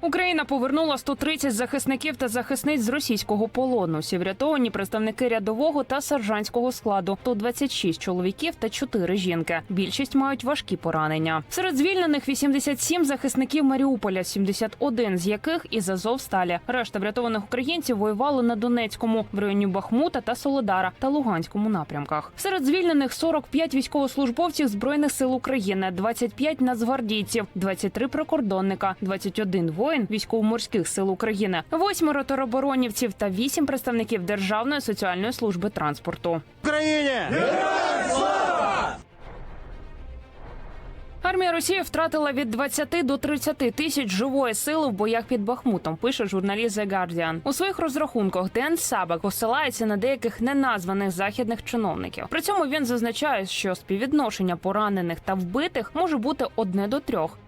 Україна повернула 130 захисників та захисниць з російського полону. Всі врятовані представники рядового та сержантського складу. То 26 чоловіків та 4 жінки. Більшість мають важкі поранення. Серед звільнених 87 захисників Маріуполя, 71 з яких із Азовсталі. Решта врятованих українців воювали на Донецькому, в районі Бахмута та Солодара та Луганському напрямках. Серед звільнених 45 військовослужбовців збройних сил України, 25 нацгвардійців, 23 прикордонника, 21 воїн військово-морських сил України, восьмеро тероборонівців та вісім представників Державної соціальної служби транспорту. Україні! Армія Росії втратила від 20 до 30 тисяч живої сили в боях під Бахмутом. Пише журналіст The Guardian. У своїх розрахунках Ден Сабак посилається на деяких неназваних західних чиновників. При цьому він зазначає, що співвідношення поранених та вбитих може бути одне до трьох.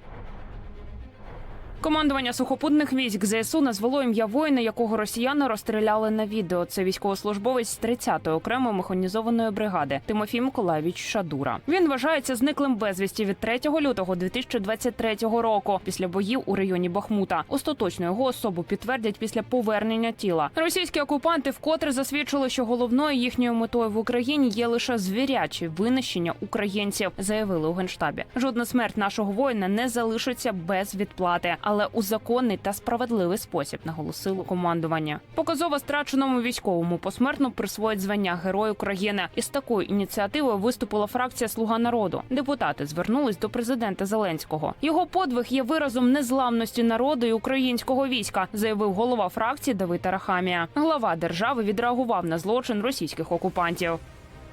Командування сухопутних військ ЗСУ назвало ім'я воїна, якого росіяни розстріляли на відео. Це військовослужбовець з 30-ї окремої механізованої бригади Тимофій Миколаївич Шадура. Він вважається зниклим безвісті від 3 лютого 2023 року після боїв у районі Бахмута. Остаточно його особу підтвердять після повернення тіла. Російські окупанти вкотре засвідчили, що головною їхньою метою в Україні є лише звіряче винищення українців, заявили у генштабі. Жодна смерть нашого воїна не залишиться без відплати, але у законний та справедливий спосіб, наголосило командування. Показово страченому військовому посмертно присвоїть звання Герой України. Із такою ініціативою виступила фракція Слуга народу. Депутати звернулись до президента Зеленського. Його подвиг є виразом незламності народу і українського війська, заявив голова фракції Давид Арахамія. Глава держави відреагував на злочин російських окупантів.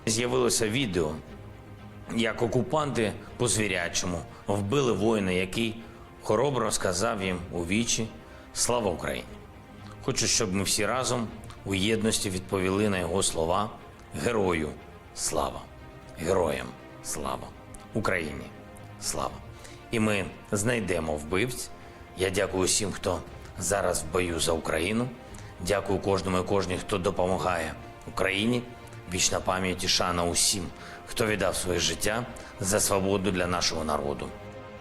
З'явилося відео, як окупанти по звірячому вбили воїна, який хоробро сказав їм у вічі Слава Україні! Хочу, щоб ми всі разом у єдності відповіли на його слова Герою слава! Героям слава! Україні слава! І ми знайдемо вбивць. Я дякую всім, хто зараз в бою за Україну. Дякую кожному і кожній, хто допомагає Україні. Вічна пам'ять і шана усім, хто віддав своє життя за свободу для нашого народу.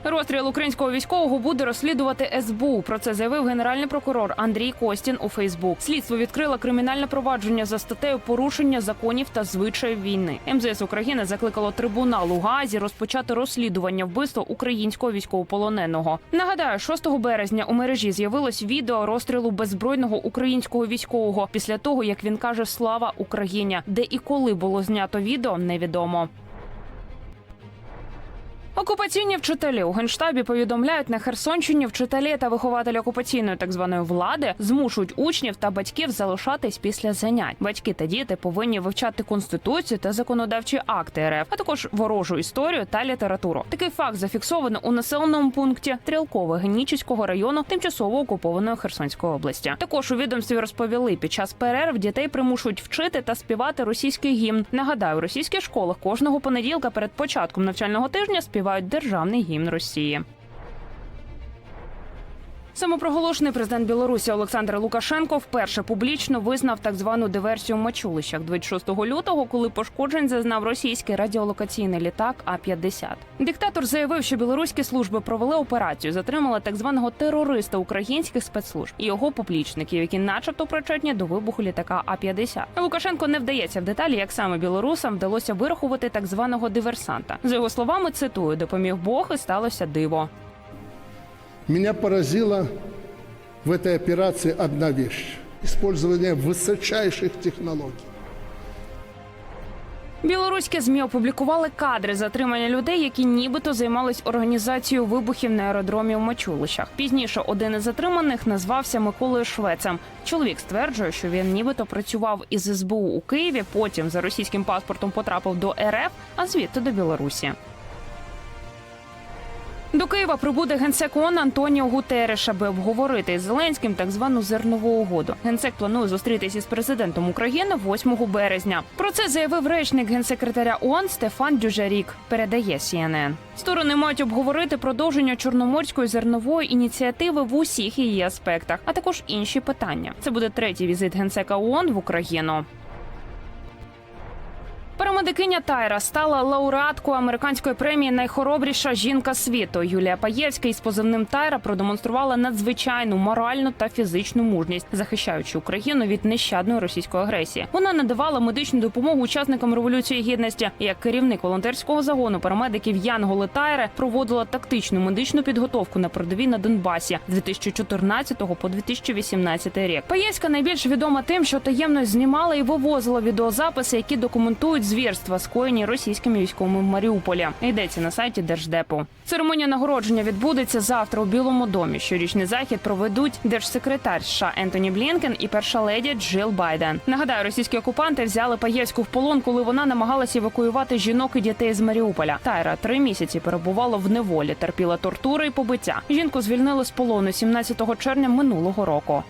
Розстріл українського військового буде розслідувати СБУ. Про це заявив генеральний прокурор Андрій Костін у Фейсбук. Слідство відкрило кримінальне провадження за статтею порушення законів та звичаїв війни. МЗС України закликало трибунал у Гаазі розпочати розслідування вбивства українського військовополоненого. Нагадаю, 6 березня у мережі з'явилось відео розстрілу беззбройного українського військового після того, як він каже Слава Україні, де і коли було знято відео, невідомо. Окупаційні вчителі у генштабі повідомляють на Херсонщині вчителі та вихователі окупаційної так званої влади змушують учнів та батьків залишатись після занять. Батьки та діти повинні вивчати конституцію та законодавчі акти РФ, а також ворожу історію та літературу. Такий факт зафіксовано у населеному пункті Стрілкове Генічеського району тимчасово окупованої Херсонської області. Також у відомстві розповіли, під час перерв дітей примушують вчити та співати російський гімн. Нагадаю, у російських школах кожного понеділка перед початком навчального тижня співають державний гімн Росії. Самопроголошений президент Білорусі Олександр Лукашенко вперше публічно визнав так звану диверсію в Мачулищах 26 лютого, коли пошкоджень зазнав російський радіолокаційний літак А-50. Диктатор заявив, що білоруські служби провели операцію, затримали так званого терориста українських спецслужб і його поплічників, які, начебто, причетні до вибуху літака А-50. Лукашенко не вдається в деталі, як саме білорусам вдалося вирахувати так званого диверсанта. За його словами, цитую, допоміг Бог і сталося диво. Меня поразила в этой операции одна вещь. Использование высочайших технологий. Білоруські змі опублікували кадри затримання людей, які нібито займались організацією вибухів на аеродромі в Мачулищах. Пізніше один із затриманих назвався Миколою Швецем. Чоловік стверджує, що він нібито працював із СБУ у Києві. Потім за російським паспортом потрапив до РФ, а звідти до Білорусі. До Києва прибуде генсек ООН Антоніо Гутереш, аби обговорити із Зеленським так звану зернову угоду. Генсек планує зустрітися із президентом України 8 березня. Про це заявив речник генсекретаря ООН Стефан Дюжарік. Передає CNN. Сторони мають обговорити продовження чорноморської зернової ініціативи в усіх її аспектах, а також інші питання. Це буде третій візит генсека ООН в Україну. Парамедикиня Тайра стала лауреаткою американської премії Найхоробріша жінка світу. Юлія Паєвська із позивним Тайра продемонструвала надзвичайну моральну та фізичну мужність, захищаючи Україну від нещадної російської агресії. Вона надавала медичну допомогу учасникам революції гідності. Як керівник волонтерського загону парамедиків Янголи Тайре проводила тактичну медичну підготовку на передовій на Донбасі з 2014 по 2018 рік. Паєвська найбільш відома тим, що таємно знімала і вивозила відеозаписи, які документують звірства, скоєні російськими військовими в Маріуполі. Йдеться на сайті Держдепу. Церемонія нагородження відбудеться завтра у Білому домі. Щорічний захід проведуть держсекретар США Ентоні Блінкен і перша леді Джил Байден. Нагадаю, російські окупанти взяли Паєвську в полон, коли вона намагалася евакуювати жінок і дітей з Маріуполя. Тайра три місяці перебувала в неволі, терпіла тортури і побиття. Жінку звільнили з полону 17 червня минулого року.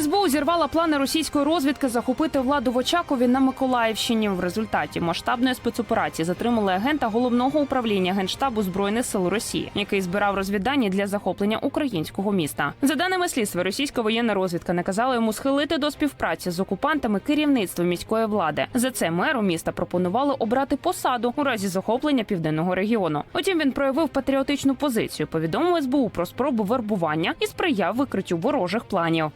СБУ зірвала плани російської розвідки захопити владу в Очакові на Миколаївщині. В результаті масштабної спецоперації затримали агента головного управління генштабу збройних сил Росії, який збирав розвіддані для захоплення українського міста. За даними слідства, російська воєнна розвідка наказала йому схилити до співпраці з окупантами керівництво міської влади. За це меру міста пропонували обрати посаду у разі захоплення південного регіону. Утім, він проявив патріотичну позицію. Повідомив СБУ про спробу вербування і сприяв викриттю ворожих планів.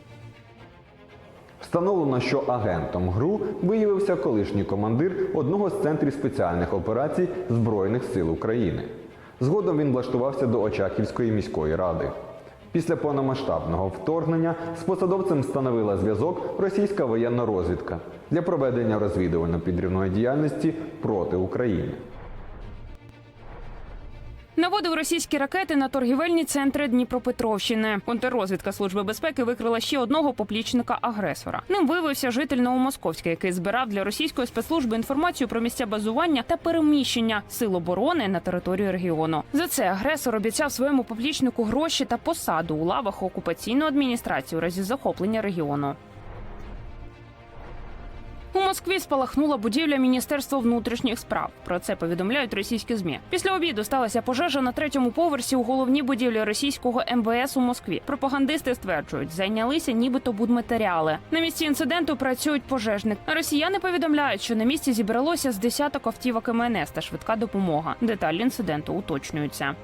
Встановлено, що агентом ГРУ виявився колишній командир одного з центрів спеціальних операцій Збройних сил України. Згодом він влаштувався до Очаківської міської ради. Після повномасштабного вторгнення з посадовцем встановила зв'язок російська воєнна розвідка для проведення розвідувально-підривної діяльності проти України. Наводив російські ракети на торгівельні центри Дніпропетровщини. Контррозвідка служби безпеки викрила ще одного поплічника агресора. Ним виявився житель Новомосковська, який збирав для російської спецслужби інформацію про місця базування та переміщення сил оборони на територію регіону. За це агресор обіцяв своєму поплічнику гроші та посаду у лавах окупаційної адміністрації у разі захоплення регіону. У Москві спалахнула будівля Міністерства внутрішніх справ. Про це повідомляють російські змі. Після обіду сталася пожежа на третьому поверсі у головній будівлі російського МВС у Москві. Пропагандисти стверджують, зайнялися нібито будматеріали. На місці інциденту працюють пожежники. Росіяни повідомляють, що на місці зібралося з десяток автівок МНС та швидка допомога. Деталі інциденту уточнюються.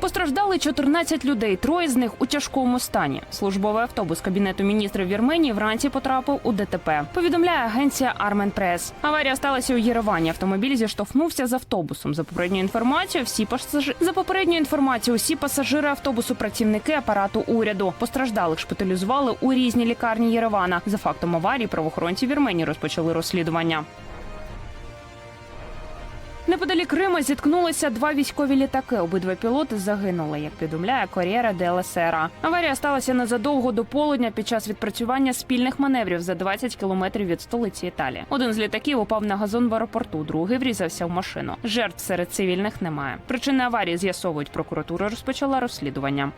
Постраждали 14 людей, троє з них у тяжкому стані. Службовий автобус кабінету міністрів Вірменії вранці потрапив у ДТП. Повідомляє агенція Армен Прес. Аварія сталася у Єревані. Автомобіль зіштовхнувся з автобусом. За попередньою інформацією, всі пасажири за попередньою інформацією, усі пасажири автобусу, працівники апарату уряду. Постраждалих шпиталізували у різні лікарні Єревана. За фактом аварії правоохоронці Вірменії розпочали розслідування. Неподалік Рима зіткнулися два військові літаки. Обидва пілоти загинули, як повідомляє Кор'єра де Аварія сталася незадовго до полудня під час відпрацювання спільних маневрів за 20 кілометрів від столиці Італії. Один з літаків упав на газон в аеропорту, другий врізався в машину. Жертв серед цивільних немає. Причини аварії з'ясовують. Прокуратура розпочала розслідування.